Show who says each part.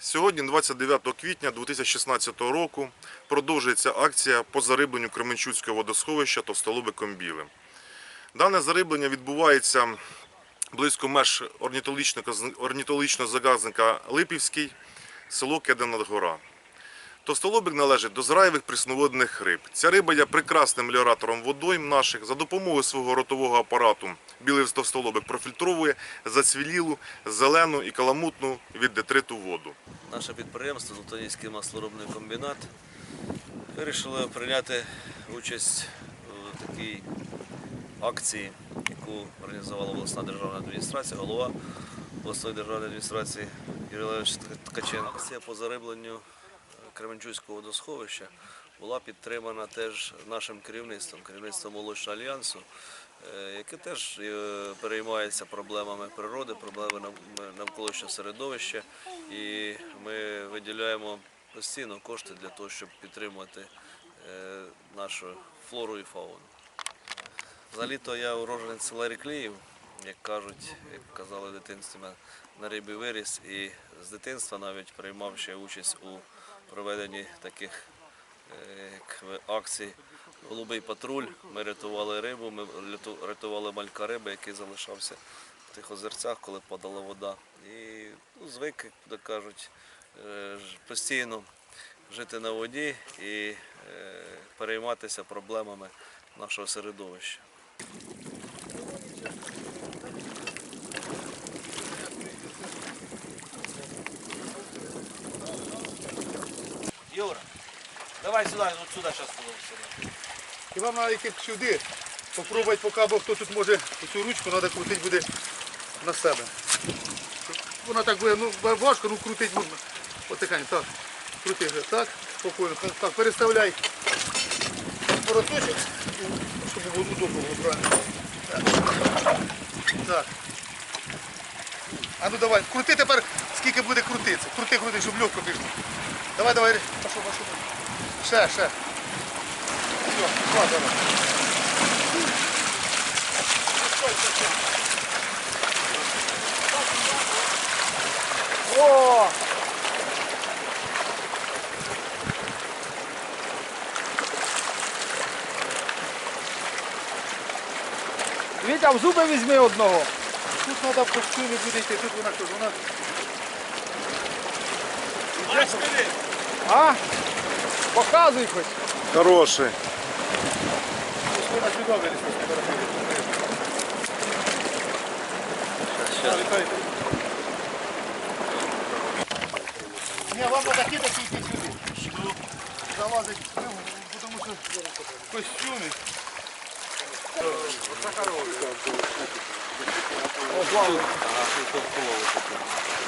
Speaker 1: Сьогодні, 29 квітня 2016 року, продовжується акція по зарибленню Кременчуцького водосховища Товстолоби Комбіли. Дане зариблення відбувається близько меж орнітологічного- заказника Липівський, село Кеден-Надгора. Товстолобик належить до зраєвих прісноводних риб. Ця риба є прекрасним меліоратором водойм наших. За допомогою свого ротового апарату білий товстолобик профільтровує зацвілілу, зелену і каламутну від детриту воду.
Speaker 2: Наше підприємство Золотоніський маслоробний комбінат вирішило прийняти участь у такій акції, яку організувала обласна державна адміністрація, голова обласної державної адміністрації Юрій Леович Ткаченко. Акція по зарибленню Кременчуцького водосховища була підтримана теж нашим керівництвом, керівництвом молочного альянсу, яке теж е, переймається проблемами природи, проблемами нав- навколишнього середовища. І ми виділяємо постійно кошти для того, щоб підтримувати е, нашу флору і фауну. Взагалі-то я уроженець села Рікліїв, як кажуть, як казали в дитинстві, на- рибі виріс і з дитинства навіть приймав ще участь у проведенні таких е, акцій Голубий патруль. Ми рятували рибу, ми рятували малька риби, який залишався в тих озерцях, коли падала вода. І ну, звик, як кажуть, е, постійно жити на воді і е, перейматися проблемами нашого середовища.
Speaker 3: Юра, давай сюда, вот сюда сейчас сюда.
Speaker 4: І вам треба йти сюди, попробувати, поки або хто тут може цю ручку, треба крутити буде на себе. Вона так буде, ну важко, ну крутить можна. Потихань, так. Крути вже, так, спокійно. Так, переставляй вороточок, щоб удобно було правильно. Так. Так. А ну давай, крути тепер, скільки буде крутитися. Крути, крути, щоб легко пішло. Давай, давай, пошов, пошов. Ще, ще. Все, пішла, давай. О!
Speaker 5: Вітя, в зуби візьми одного.
Speaker 4: Тут треба в костюмі буде йти, тут вона що, вона
Speaker 5: А? Показуй хоч.
Speaker 1: Хороший.
Speaker 4: ось вона сюди вилізла. Літайте. Ні, вам треба кидати і йти сюди. Що? Залазить, ну, тому що в костюмі. Небагато, ну трохи є.